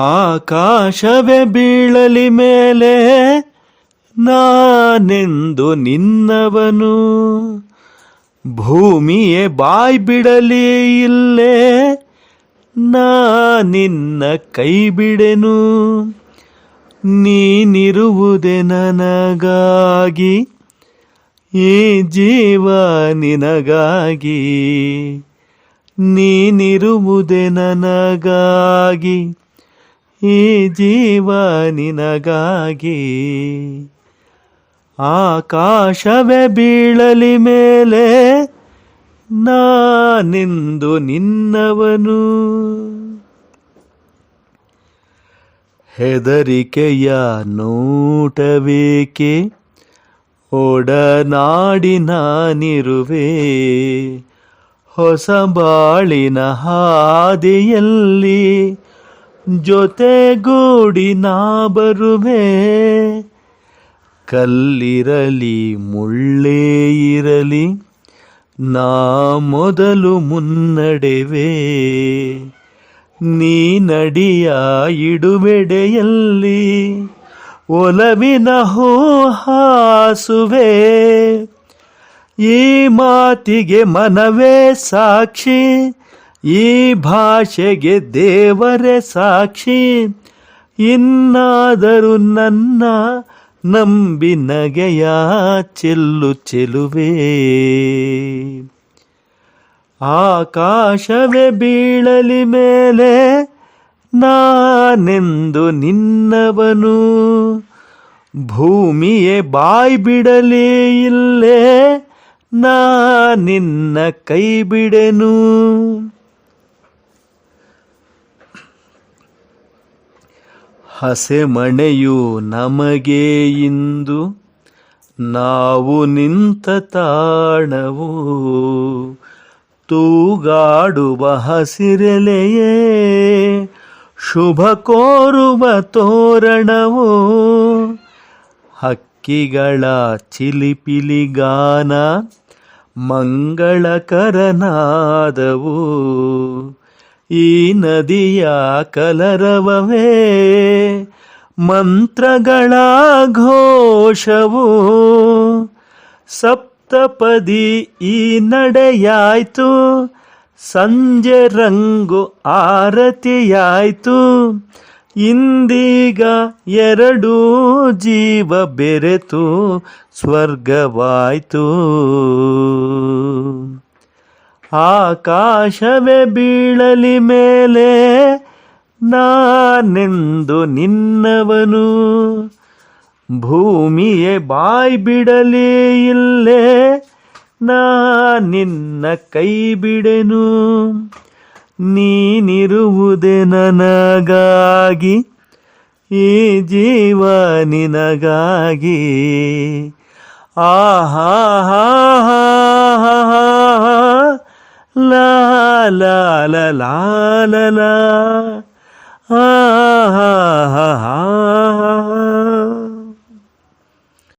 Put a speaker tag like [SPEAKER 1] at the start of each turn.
[SPEAKER 1] ಆಕಾಶವೇ ಬೀಳಲಿ ಮೇಲೆ ನಾನೆಂದು ನಿನ್ನವನು. ಭೂಮಿಯೇ ಬಾಯ್ ಬಿಡಲಿ ಇಲ್ಲೇ ನಾ ನಿನ್ನ ಕೈ ಬಿಡೆನು. ನೀನಿರುವುದೇ ನನಗಾಗಿ, ಈ ಜೀವ ನಿನಗಾಗಿ. ನೀನಿರುವುದೇ ನನಗಾಗಿ. ಈ ಜೀವ ನಿನಗಾಗಿ ಆಕಾಶವೇ ಬೀಳಲಿ ಮೇಲೆ ನಾನೆಂದು ನಿನ್ನವನು. ಹೆದರಿಕೆಯ ನೋಟವೇಕೆ? ಒಡನಾಡಿನಾನಿರುವೆ ಹೊಸ ಬಾಳಿನ ಹಾದಿಯಲ್ಲಿ ಜೊತೆಗೂಡಿ ನಾ ಬರುವೆ. ಕಲ್ಲಿರಲಿ, ಮುಳ್ಳೇ ಇರಲಿ, ನಾ ಮೊದಲು ಮುನ್ನಡೆವೆ. ನೀ ನಡಿಯ ಇಡುವೆಡೆಯಲ್ಲಿ, ಒಲವಿನ ಹೂ ಹಾಸುವೆ. ಈ ಮಾತಿಗೆ ಮನವೇ ಸಾಕ್ಷಿ ಈ ಭಾಷೆಗೆ ದೇವರೇ ಸಾಕ್ಷಿ. ಇನ್ನಾದರೂ ನನ್ನ ನಂಬಿ ನಗೆಯ ಚೆಲ್ಲು ಚೆಲುವೆ. ಆಕಾಶವೇ ಬೀಳಲಿ ಮೇಲೆ ನಾನೆಂದು ನಿನ್ನವನು. ಭೂಮಿಯೇ ಬಾಯ್ ಬಿಡಲಿ ಇಲ್ಲೇ ನಾ ನಿನ್ನ ಕೈ ಬಿಡೆನು. ಹಸೆಮಣೆಯು ನಮಗೆ ಇಂದು ನಾವು ನಿಂತ ತಾಣವು. ತೂಗಾಡುವ ಹಸಿರೆಲೆಯೇ ಶುಭ ಕೋರುವ ತೋರಣವು. ಹಕ್ಕಿಗಳ ಚಿಲಿಪಿಲಿಗಾನ ಮಂಗಳಕರನಾದವು. ಈ ನದಿಯ ಕಲರವವೇ ಮಂತ್ರಗಳ ಘೋಷವು. ಸಪ್ತಪದಿ ಈ ನಡೆಯಾಯ್ತು, ಸಂಜೆ ರಂಗು ಆರತಿಯಾಯ್ತು, ಇಂದೀಗ ಎರಡೂ ಜೀವ ಬೆರೆತು ಸ್ವರ್ಗವಾಯ್ತು. ಆಕಾಶವೇ ಬೀಳಲಿ ಮೇಲೆ ನಾನೆಂದು ನಿನ್ನವನು. ಭೂಮಿಯೇ ಬಾಯ್ ಬಿಡಲಿ ಇಲ್ಲೇ ನಾ ನಿನ್ನ ಕೈ ಬಿಡೆನು. ನೀನಿರುವುದೇ ನನಗಾಗಿ, ಈ ಜೀವ ನಿನಗಾಗಿ. ಆಹಾ la la la la ah, ah, ah, ah, ah. ah, ah.